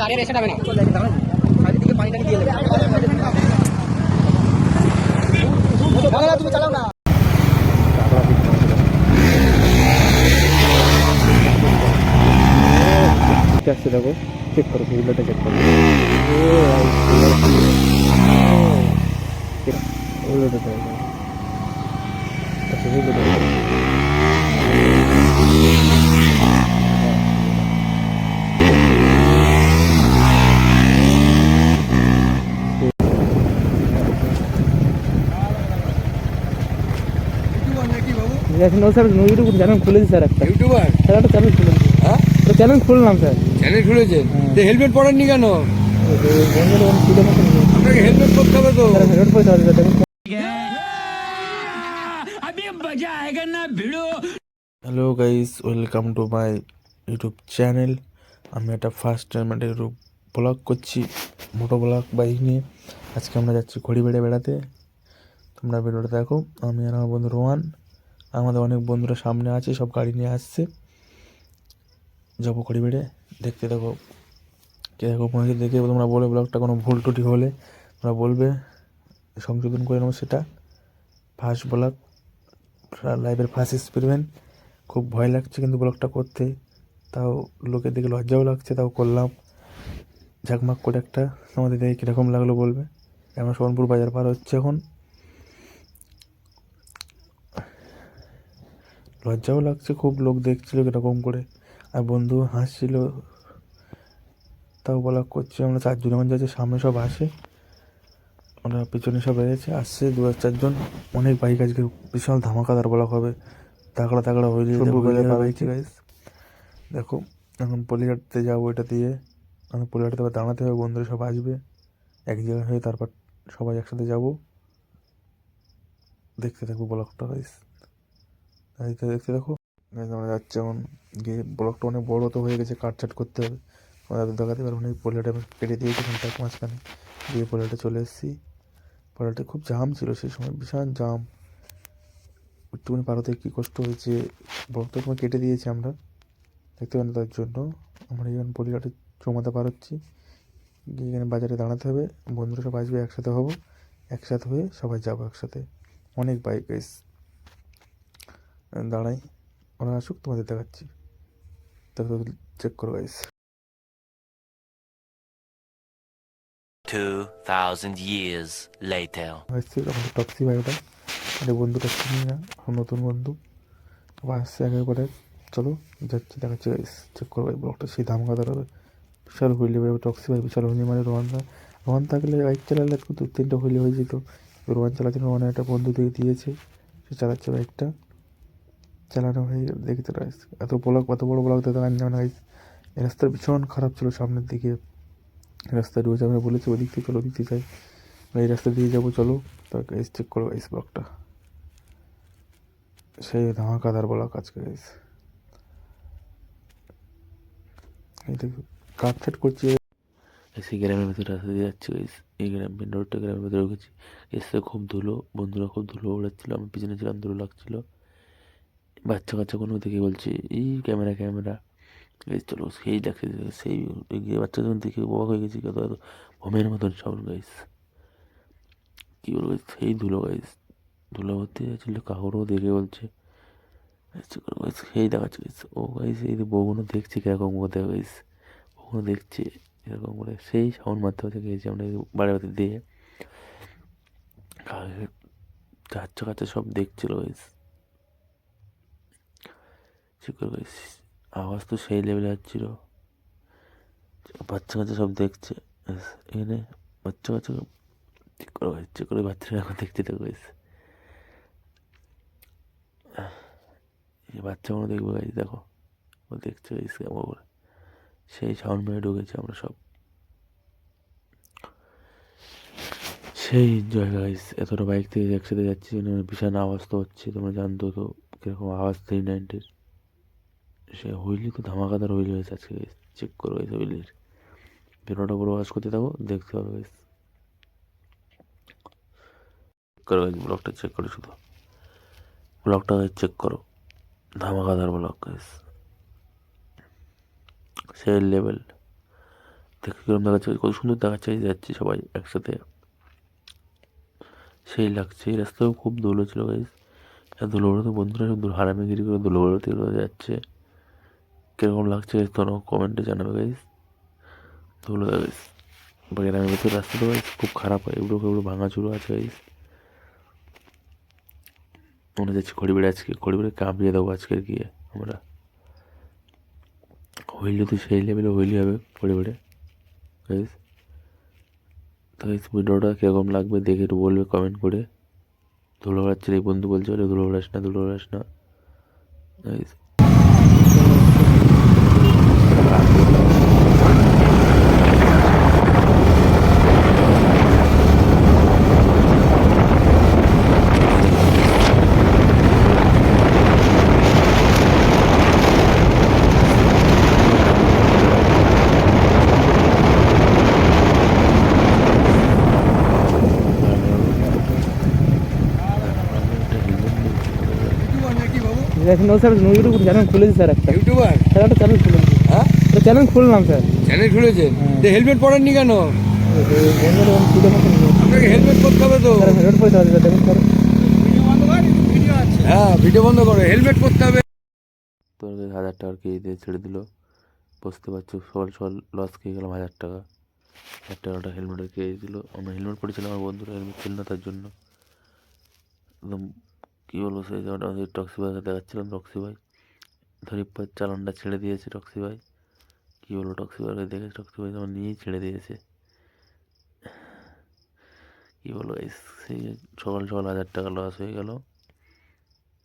দাঁড়িয়ে রেসে যাবে না চারিদিকে পানি টানি দিয়ে দেবে তুমি চালাও না ঠিক আছে দেখো চেক করো হুইলারটা চেক করো হুইলারটা দেখো আচ্ছা হুইলারটা দেখো এখন স্যার ইউটিউব চ্যানেল খুলেছি স্যার একটা ইউটিউবার স্যার একটা চ্যানেল খুলেন হ্যাঁ একটা চ্যানেল খুললাম স্যার চ্যানেল খুলেছেন তো হেলমেট পরেননি কেন? আপনাকে হেলমেট পরতে হবে তো। Hello guys welcome to my YouTube channel আমি একটা ফার্স্ট টাইম একটা ইউটিউব ব্লগ করছি মোটো ব্লগ বাইক নিয়ে। আজকে আমরা যাচ্ছি ঘড়ি বেড়ে বেড়াতে। তোমরা ভিডিওটা দেখো। আমি আর আমার বন্ধু রোহান আমাদের অনেক বন্ধুরা সামনে আছে সব গাড়ি নিয়ে আসছে। যাব ঘড়ি বেড়ে দেখতে দেখো কে দেখো পৌঁছে দেখে, তোমরা বলে ব্লগটা কোনো ভুল টুটি হলে তোমরা বলবে, সংশোধন করে নেব সেটা। ফার্স্ট ব্লগ লাইভের ফার্স্ট এক্সপেরিমেন্ট খুব ভয় লাগছে কিন্তু ব্লগটা করতে। তাও লোকের দিকে লজ্জাও লাগছে, তাও করলাম। ঝাকমাক করে একটা তোমাদের দেখে কীরকম লাগল বলবে। আমরা সোনপুর বাজার পার হচ্ছে এখন। লজ্জাও লাগছে, খুব লোক দেখছিল কীরকম করে। আর বন্ধু হাসছিল। তাও বলা করছে আমরা চারজন এখন যাচ্ছি সামনে সব আসে। ওরা পিছনে সব রয়েছে আসছে দু আর চারজন। অনেক বাইক আজকে বিশাল ধামাকাদার বলা হবে। তাগড়া তাগড়া হয়ে যাচ্ছে গাইস দেখো এখন পলিঘাটতে যাব এটা দিয়ে। এখন পলিঘাটতে আবার দাঁড়াতে হবে বন্ধুরা সব আসবে। এক জায়গায় হয়ে তারপর সবাই একসাথে যাব। দেখতে থাকব ব্লগটা গাইস দেখতে দেখো আমরা যাচ্ছি এখন। গিয়ে ব্লকটা অনেক বড় তো হয়ে গেছে, কাট ছাট করতে হবে। আমাদের দেখাতে পারব না এই পলিঘাটে আমি কেটে দিয়েছি ঘণ্টার মাঝখানে। দিয়ে পলিঘাটে চলে এসেছি। পলিঘাটে খুব জাম ছিল সেই সময়, বিশাল জাম। একটুখানি পার হতে কী কষ্ট হয়েছে ব্লকটা সময় কেটে দিয়েছি আমরা। দেখতে পান তার জন্য। আমরা এখানে পলিঘাটে জমাতে পার হচ্ছি গিয়ে এখানে বাজারে দাঁড়াতে হবে। বন্ধুরা সব আসবে, একসাথে হব। একসাথে হয়ে সবাই যাব একসাথে। অনেক বাইক এস দাঁড়াই। ওরা আসুক তোমাদের দেখাচ্ছি। তারপর চেক করো গাইস 2,000 years later. আসছে আমাদের টক্সি বন্ধুটা চিনি না নতুন বন্ধু। আবার আসছে চলো যাচ্ছি দেখাচ্ছি গাইস চেক করো ভাই ব্লগটা সেই ধামাকাদার হবে বিশাল হুইলি ভাই টক্সি ভাই বিশাল হুইলি মানে রোহান রোহান থাকলে বাইক চালালে দু তিনটে হুইলি হয়ে যেত। রোহান চালাচ্ছে রোহানের একটা বন্ধু দিয়ে দিয়েছে। সে চালাচ্ছে বাইকটা চালানো হয়ে দেখতে গাইস এত ব্লক, এত বড় ব্লক দেখতে পারেন না গাইস রাস্তা ভীষণ খারাপ ছিল সামনের দিকে। রাস্তায় রয়েছে আমরা বলেছি, ওদিক থেকে চলো দিতে চাই এই রাস্তা দিয়ে যাব, চলো। তার গাইস চেক করো গাইস ব্লকটা। সেই ধামাকাদার ব্লক আজকে গাইস এই দেখো কাট করছি। এসে গ্রামের ভেতরে রাস্তা দিয়ে যাচ্ছি গাইস এই গ্রাম মেন রোডটা গ্রামের ভেতরে ঢুকেছি। এসে খুব ধুলো, বন্ধুরা খুব ধুলো উড়াচ্ছিল আমি পিছনে ছিলাম, ধুলো লাগছিল। বাচ্চা কাচ্চা কোনো দেখে বলছে, এই ক্যামেরা ক্যামেরা। এই চলো সেই দেখে, সেই বাচ্চা যখন দেখে অবাক হয়ে গেছি, কত এত ভমের মতন সব গাইস কী বলব, সেই ধুলো গাইস ধুলো ভর্তি যাচ্ছিল কাকুরও দেখে বলছে। সেই দেখাচ্ছে গাইস ও গাইস এই যে বউগুলো দেখছে কীরকম করে গাইস বউগুলো দেখছে এরকম করে। সেই সাউন্ড মারতে মারতে গেছি আমরা বাড়ি বাড়ি দিয়ে। বাচ্চা কাচ্চা সব দেখছিল গাইস আওয়াজ তো সেই লেভেলে হচ্ছিল বাচ্চা কাচ্চা সব দেখছে। এখানে বাচ্চা কাচ্চা ঠিক করে চেক করে বাচ্চারা এখন দেখতে দেখো বাচ্চাগুলো দেখব গাইস দেখো। ও দেখছে গাইস কেমন করে। সেই সাউন্ড মেরে ঢুকেছি আমরা সব। সেই এনজয় গাইস এতটা বাইক থেকে একসাথে যাচ্ছি মানে ভীষণ আওয়াজ তো হচ্ছে, তোমরা জানতো তো, কীরকম আওয়াজ থ্রি নাইনটির সে হুইলি তো ধামাকাদার হুইলি হয়েছে আজকে চেক করো গাইস হুইলির ভিডিওটা পুরো ওয়াচ করতে থাকো, দেখতে পাবে গাইস করো গাইস ব্লগটা চেক করো শুধু। ব্লগটা চেক করো। ধামাকাদার ব্লগ গাইস সেই লেভেল দেখে কিরম দেখাচ্ছে কত সুন্দর দেখাচ্ছে যাচ্ছে সবাই একসাথে। সেই লাগছে, এই রাস্তাও খুব ধুলো ছিল গাইস আর ধুলো তো বন্ধুরা সব হারামিগিরি করে ধুলো যাচ্ছে। কীরকম লাগছে তোমরা কমেন্টে জানাবে গাইস ধুলো গাইস গ্রামের ভেতরে রাস্তাটা গাইস খুব খারাপ হয়, এগুলো এগুলো ভাঙা চুরো আছে গাইস মনে যাচ্ছে খড়িবেড়ে আজকে খড়িবেড়ে কাঁপিয়ে দেবো আজকের গিয়ে আমরা। হইলে তো সেই লেভেলে হইলে হবে খড়িবেড়ে গাইস তো গাইস ভিডিওটা কীরকম লাগবে দেখে একটু বলবে কমেন্ট করে। ধুলো বেড়াচ্ছে এই বন্ধু বলছে বলে ধুলো বেড়াস না ধুলো বেড়াস না। গাইস এখন স্যার ইউটিউব চ্যানেল খুলেছি স্যার একটা। ইউটিউবার স্যার একটা চ্যানেল খুলেছি। হ্যাঁ? একটা চ্যানেল খুললাম স্যার। চ্যানেল খুলেছেন তো হেলমেট পরেননি কেন? আপনাকে হেলমেট পরতে হবে তো। হেলমেট দেখুন স্যার। হ্যাঁ ভিডিও বন্ধ করো হেলমেট পরতে হবে। তোর হাজার কেজি দিয়ে ছেড়ে দিল। বুঝতে পারছ সকাল সকাল লস খেয়ে গেলাম হাজার টাকা। হাজার টাকাটা হেলমেটের কেজি দিল। আমরা হেলমেট পরেছিলাম আমার বন্ধুরা হেলমেট ছিল না তার জন্য। একদম কী বলব, সেই জায়গাটা আমাদের টক্সি ভাইকে দেখাচ্ছিলাম টক্সি ভাই ধরিপ্পার চালানটা ছেড়ে দিয়েছে টক্সি ভাই কী বলব টক্সি ভাইকে দেখে টক্সি ভাই আমার নিয়েই ছেড়ে দিয়েছে। কী বলব, এই সেই সকাল সকাল হাজার টাকা লস হয়ে গেল।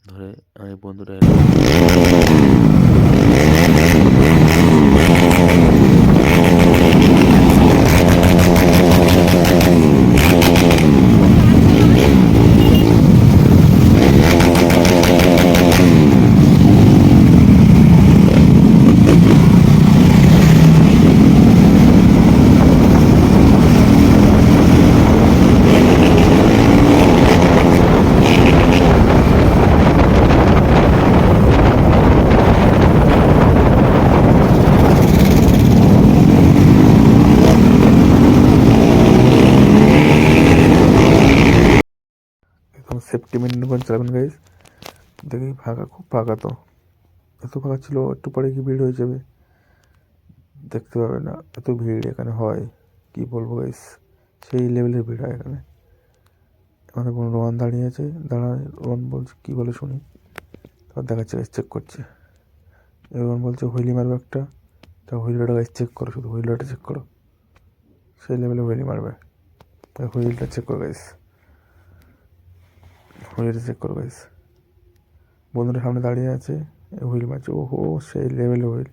ধরে আমি বন্ধুরা সেফটি মেনটেন করে চালাবেন গাইজ দেখি, ফাঁকা, খুব ফাঁকা তো। এত ফাঁকা ছিল, একটু পরে কি ভিড় হয়ে যাবে। দেখতে পাবে না, এত ভিড় এখানে হয়। কি বলব গাইস সেই লেভেলের ভিড় হয় এখানে। এখানে কোনো রোহান দাঁড়িয়ে আছে, দাঁড়ায়। রোহান বলছে, কী বলে শুনি? তারপর দেখাচ্ছে গাইস চেক করছে। রোহান বলছে, হুইলি মারবে একটা। তা হুইলটা গাইস চেক করো, শুধু হুইলটা চেক করো। সেই লেভেলে হুইলি মারবে। তাই হুইলটা চেক করো গাইস হুইলটা চেক করো গাইস বন্ধুরা সামনে দাঁড়িয়ে আছে হুইল মারছে ও হো সেই লেভেল হুইল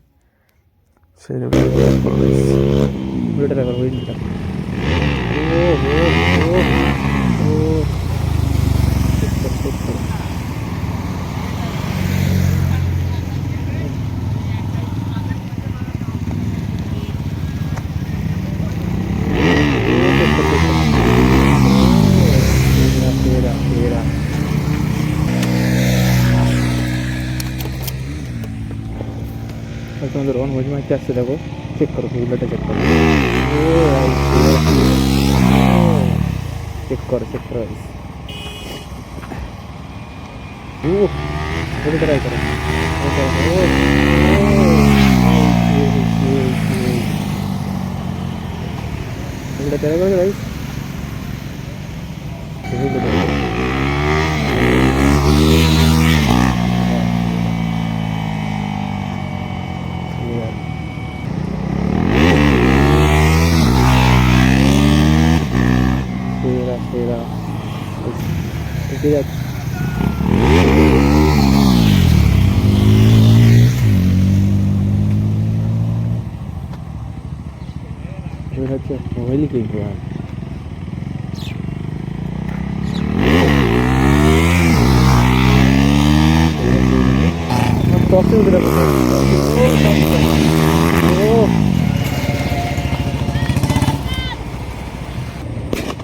সেই লেভেল ভিডিওটা দেখো ও ও ও ও ঠিক করে, ঠিক করে। Era, era, era. তোমাদের অন হয়ে মারতে আসছে দেখো চেক করো ভিডিওটা চেক করো ও চেক করো চেক করো ও ওটা ট্রাই করো ও করো ও ওটা ট্রাই করো গাইস সেরা সেরা ঠিক আছে এটা হচ্ছে মোবাইলই কিনবো আর টপে উঠে ও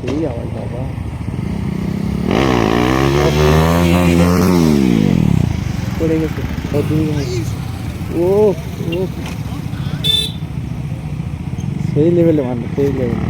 এই আওয়াজ বাবা পড়ে গেছে ও দুই ও ও সেই লেভেলে মানে সেই লেভেলে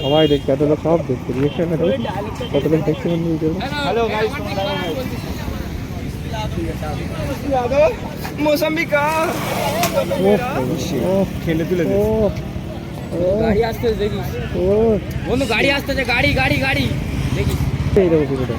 সবাই দেখছে এত লোক সব রিয়েকশন কত লোক দেখছে মোসাম্বি কা ও খেলে তুলে ও গাড়ি আসতে দেখিস ও বন্ধু গাড়ি আসতেছে গাড়ি গাড়ি গাড়ি দেখিস এই দেখো পুরোটা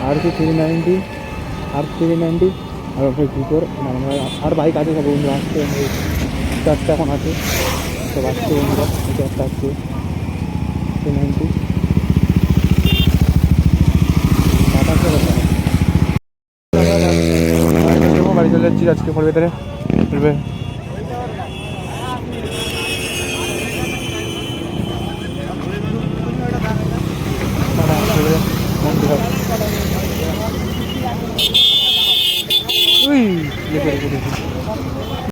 আর আরসি থ্রি নাইনটি আর থ্রি নাইনটি আর ওকে ভিতর আর বাইক আছে সব বন্ধুরা আসছে চারটা এখন আছে। সব আসছে বন্ধুরা চারটা আসছে। থ্রি নাইনটি বাড়ি চলে যাচ্ছি, আজকে ফোর ভেতরে Thank you.